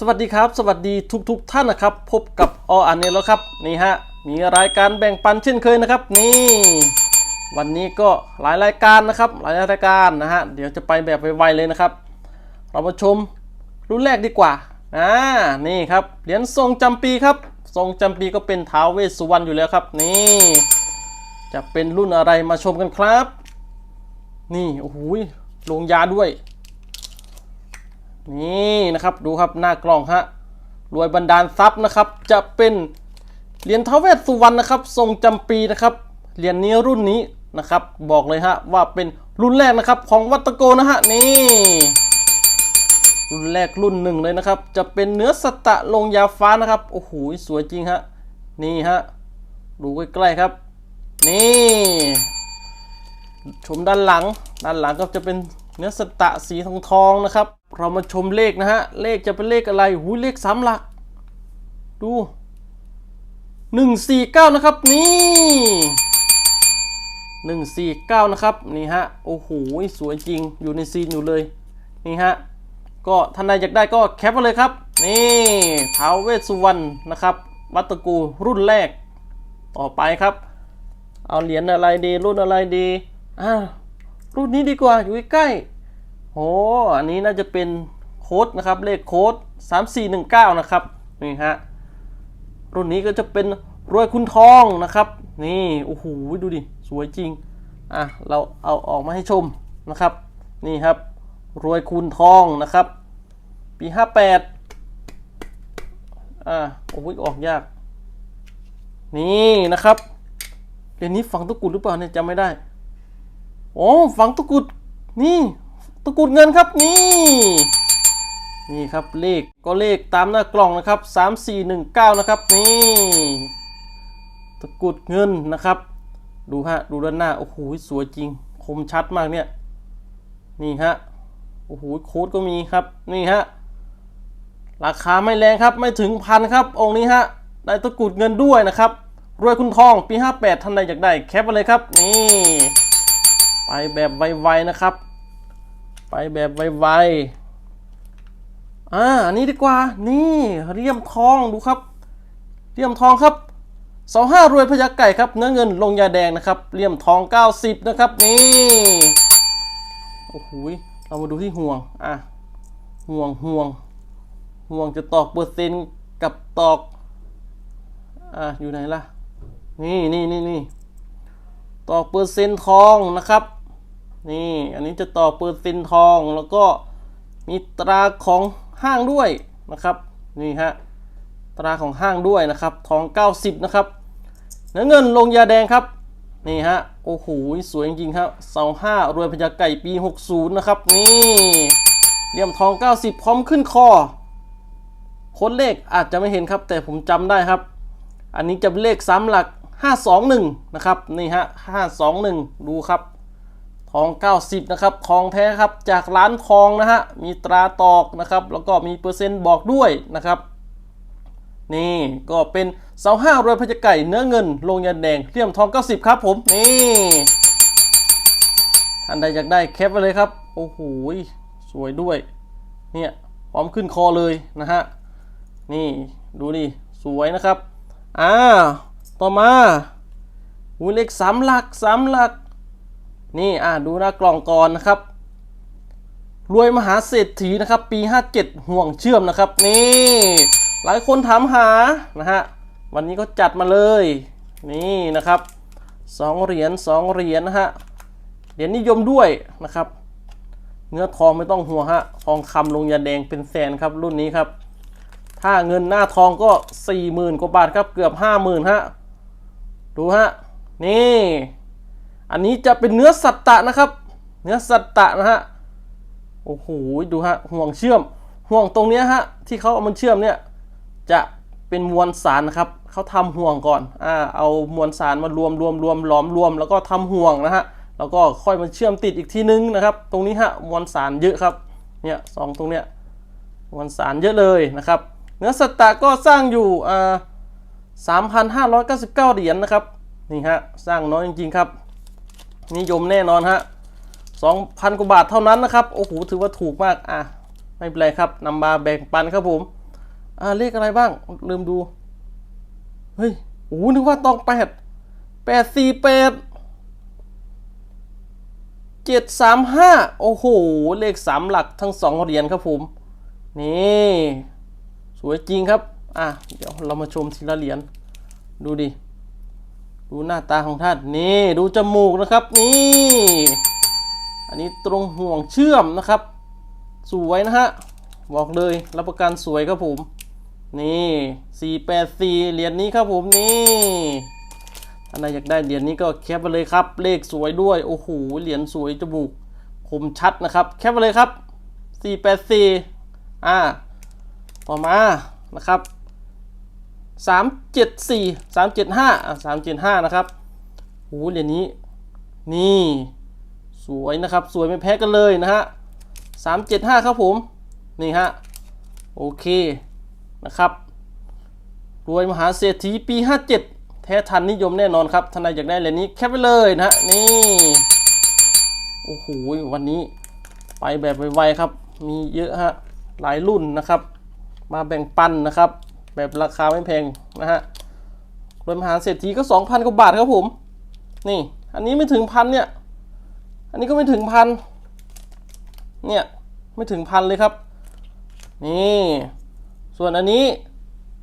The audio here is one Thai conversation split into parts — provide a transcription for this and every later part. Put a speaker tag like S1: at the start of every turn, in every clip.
S1: สวัสดีครับ สวัสดีทุกๆทท่านนะครับ พบกับออันนี้แล้วครับนี่ฮะมีรายการแบ่งปันเช่นเคยนะครับ นี่ วันนี้ก็หลายรายการนะครับ หลายรายการนะฮะเดี๋ยวจะไปแบบไวๆเลยนะครับ เรามาชมรุ่นแรกดีกว่าอ่านี่ครับเหรียญทรงจำปีครับ ทรงจำปีก็เป็นท้าวเวสสุวรรณอยู่แล้วครับ นี่ จะเป็นรุ่นอะไรมาชมกันครับ นี่โอ้โหลงยาด้วย นี่นะครับดูครับหน้ากล่องฮะรวยบันดาลทรัพย์นะครับ จะเป็นเหรียญท้าวเวสสุวรรณนะครับ ทรงจำปีนะครับเหรียญนี้รุ่นนี้นะครับ บอกเลยฮะว่าเป็นรุ่นแรกนะครับของวัตโกนะฮะนี่รุ่นแรกรุ่นหนึ่งเลยนะครับ จะเป็นเนื้อสตะลงยาฟ้านะครับโอ้โหสวยจริงฮะนี่ฮะดูใกล้ๆครับ นี่ชมด้านหลัง ด้านหลังก็จะเป็นเนื้อสตะสีทองทองๆนะครับ เรามาชมเลขนะฮะ เลขจะเป็นเลขอะไรหูเลขสามหลัก ดูหนึ่งสี่เก้านะครับ นี่หนึ่งสี่เก้านะครับ นี่ฮะ โอ้โห สวยจริง อยู่ในซีนอยู่เลย นี่ฮะ ก็ท่านใดอยากได้ก็แคปมาเลยครับ นี่ท้าวเวสสุวรรณนะครับ วัตตกูรุ่นแรก ต่อไปครับ เอาเหรียญอะไรดี รุ่นอะไรดี อ่า รุ่นนี้ดีกว่า อยู่ใกล้ โอ้อันนี้น่าจะเป็นโค้ดนะครับ เลขโค้ด3419 นะครับ นี่ฮะ รุ่นนี้ก็จะเป็นรวยคุณทองนะครับ นี่ โอ้โห ดูดิ สวยจริง อะ เราเอาออกมาให้ชมนะครับ นี่ครับ รวยคูณทองนะครับ ปี 58 อ่าโอ้ยออกยาก นี่นะครับเดี๋ยวนี้ฝังตะกุดหรือเปล่าเนี่ยจำไม่ได้ โอ้ฝังตะกุด นี่ ตะกรุดเงินครับนี่นี่ครับเลขก็เลขตามหน้ากล่องนะครับ3419นะครับนี่ตะกรุดเงินนะครับ ดูฮะดูด้านหน้าโอ้โหสวยจริง คมชัดมากเนี่ยนี่ฮะโอ้โหโค้ดก็มีครับนี่ฮะราคาไม่แรงครับไม่ถึงพันครับ องค์นี้ฮะได้ตะกรุดเงินด้วยนะครับรวยคุณทองปี 58ท่านใดอยากได้แคปมาเลยครับนี่ไปแบบไวๆนะครับ ไปแบบไวๆอ่าอันนี้ดีกว่า นี่เรียมทองดูครับ เรียมทองครับสองห้ารวยพยักไก่ครับ เนื้อเงินลงยาแดงนะครับเรียมทอง 90 นะครับ นี่โอ้โหเรามาดูที่ห่วงอะห่วงห่วงห่วงจะตอกเปอร์เซ็นต์กับตอกอะอยู่ไหนล่ะ นี่นี่นี่นี่ต่อเปอร์เซ็นต์ทองนะครับ นี่ อันนี้จะต่อเปอร์เซ็นต์ทองแล้วก็มีตราของห้างด้วยนะครับ นี่ฮะ ตราของห้างด้วยนะครับ ทอง 90 นะครับเนื้อเงินลงยาแดงครับ นี่ฮะ โอ้โห สวยจริงๆครับเสาห้ารวยพญาไก่ปี 60 นะครับ นี่เหลี่ยมทอง 90 พร้อมขึ้นคอค้ดเลขอาจจะไม่เห็นครับ แต่ผมจำได้ครับ อันนี้จะเป็นเลขซ้ำหลัก 521 นะครับ นี่ฮะ 521 ดูครับ ทอง 90 นะครับ ทองแท้ครับ จากร้านทองนะฮะ มีตราตอกนะครับ แล้วก็มีเปอร์เซ็นต์บอกด้วยนะครับ นี่ก็เป็นเสาห้ารวยพญาไก่เนื้อเงินลงยันแดงเลี่ยมทอง 90 ครับผม นี่ท่านใดอยากได้แคปไปเลยครับ โอ้โห สวยด้วย เนี่ยพร้อมขึ้นคอเลยนะฮะ นี่ดูดิ สวยนะครับ อ่า ต่อมาหูเลขสามหลักสามหลัก นี่อ่าดูหน้ากล่องก่อนนะครับ รวยมหาเศรษฐีนะครับ ปี 57 ห่วงเชื่อมนะครับ นี่ หลายคนถามหานะฮะวันนี้ก็จัดมาเลย นี่นะครับสองเหรียญสองเหรียญนะฮะเหรียญนิยมด้วยนะครับ เนื้อทองไม่ต้องห่วงฮะทองคำลงยาแดงเป็นแสนครับรุ่นนี้ครับ ถ้าเงินหน้าทองก็สี่หมื่นกว่าบาทครับเกือบห้าหมื่นฮะดูฮะนี่ อันนี้จะเป็นเนื้อสัตตะนะครับ เนื้อสัตตะนะฮะ โอ้โห ดูฮะ ห่วงเชื่อม ห่วงตรงเนี้ยฮะ ที่เขาเอามันเชื่อมเนี่ย จะเป็นมวลสารนะครับ เขาทำห่วงก่อน อ่า เอามวลสารมารวมรวมรวมหลอมรวม แล้วก็ทำห่วงนะฮะ แล้วก็ค่อยมาเชื่อมติดอีกทีนึงนะครับ ตรงนี้ฮะ มวลสารเยอะครับ เนี่ยสองตรงเนี้ย มวลสารเยอะเลยนะครับ เนื้อสัตาร์ก็สร้างอยู่ อ่า3,599เหรียญนะครับ นี่ฮะ สร้างน้อยจริงๆครับ นิยมแน่นอนฮะ2,000กว่าบาทเท่านั้นนะครับ โอ้โห ถือว่าถูกมาก อะ ไม่เป็นไรครับนำมาแบ่งปันครับผม อ่า เลขอะไรบ้าง ลืมดู เฮ้ย โอ้นึกว่าตองแปดแปดสี่แปดเจ็ดสามห้าโอ้โห เลขสามหลักทั้งสองเหรียญครับผม นี่ สวยจริงครับ อะ เดี๋ยวเรามาชมทีละเหรียญ ดูดิ ดูหน้าตาของท่านนี่ดูจมูกนะครับนี่อันนี้ตรงห่วงเชื่อมนะครับ สวยนะฮะบอกเลยรับประกันสวยครับผมนี่484เหรียญนี้ครับผมนี่อันไหนอยากได้เหรียญนี้ก็แคปไปเลยครับ เลขสวยด้วยโอ้โหเหรียญสวยจมูกคมชัดนะครับ แคปไปเลยครับ484อ่าต่อมานะครับ 374 375อะ375นะครับโอ้โหเหรียญนี้ นี่สวยนะครับ สวยไม่แพ้กันเลยนะฮะ375ครับผม นี่ฮะ โอเคนะครับ รวยมหาเศรษฐีปี57แท้ทันนิยมแน่นอนครับท่านใดอยากได้เหรียญนี้แคปไปเลยนะฮะ นี่ โอ้โห วันนี้ไปแบบไวๆครับ มีเยอะฮะ หลายรุ่นนะครับ มาแบ่งปันนะครับ แบบราคาไม่แพงนะฮะรวยมหาเศรษฐีก็ 2,000 กว่าบาทครับผม นี่ อันนี้ไม่ถึงพันเนี่ย อันนี้ก็ไม่ถึงพัน เนี่ย ไม่ถึงพันเลยครับ นี่ ส่วนอันนี้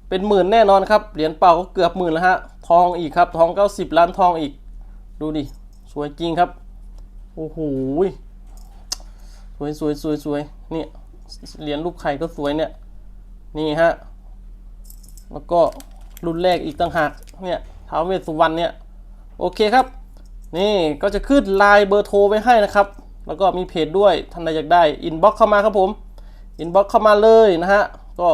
S1: เป็นหมื่นแน่นอนครับ เหรียญเป่าก็เกือบหมื่นแล้วฮะ ทองอีกครับ ทอง 90 ล้านทองอีก ดูดิ สวยจริงครับ โอ้โห สวยสวยสวยสวยเนี่ย เหรียญรูปไข่ก็สวยเนี่ย นี่ฮะ แล้วก็รุ่นแรกอีกต่างหากเนี่ยท้าวเวสสุวรรณเนี่ยโอเคครับ นี่ก็จะขึ้นไลน์เบอร์โทรไว้ให้นะครับ แล้วก็มีเพจด้วยท่านใดอยากได้อินบ็อกเข้ามาครับผมอินบ็อกเข้ามาเลยนะฮะก็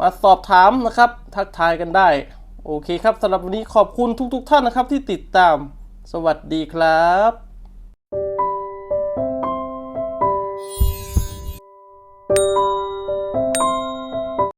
S1: มาสอบถามนะครับ ทักทายกันได้ โอเคครับสำหรับวันนี้ขอบคุณทุก ๆทท่านนะครับที่ติดตาม สวัสดีครับ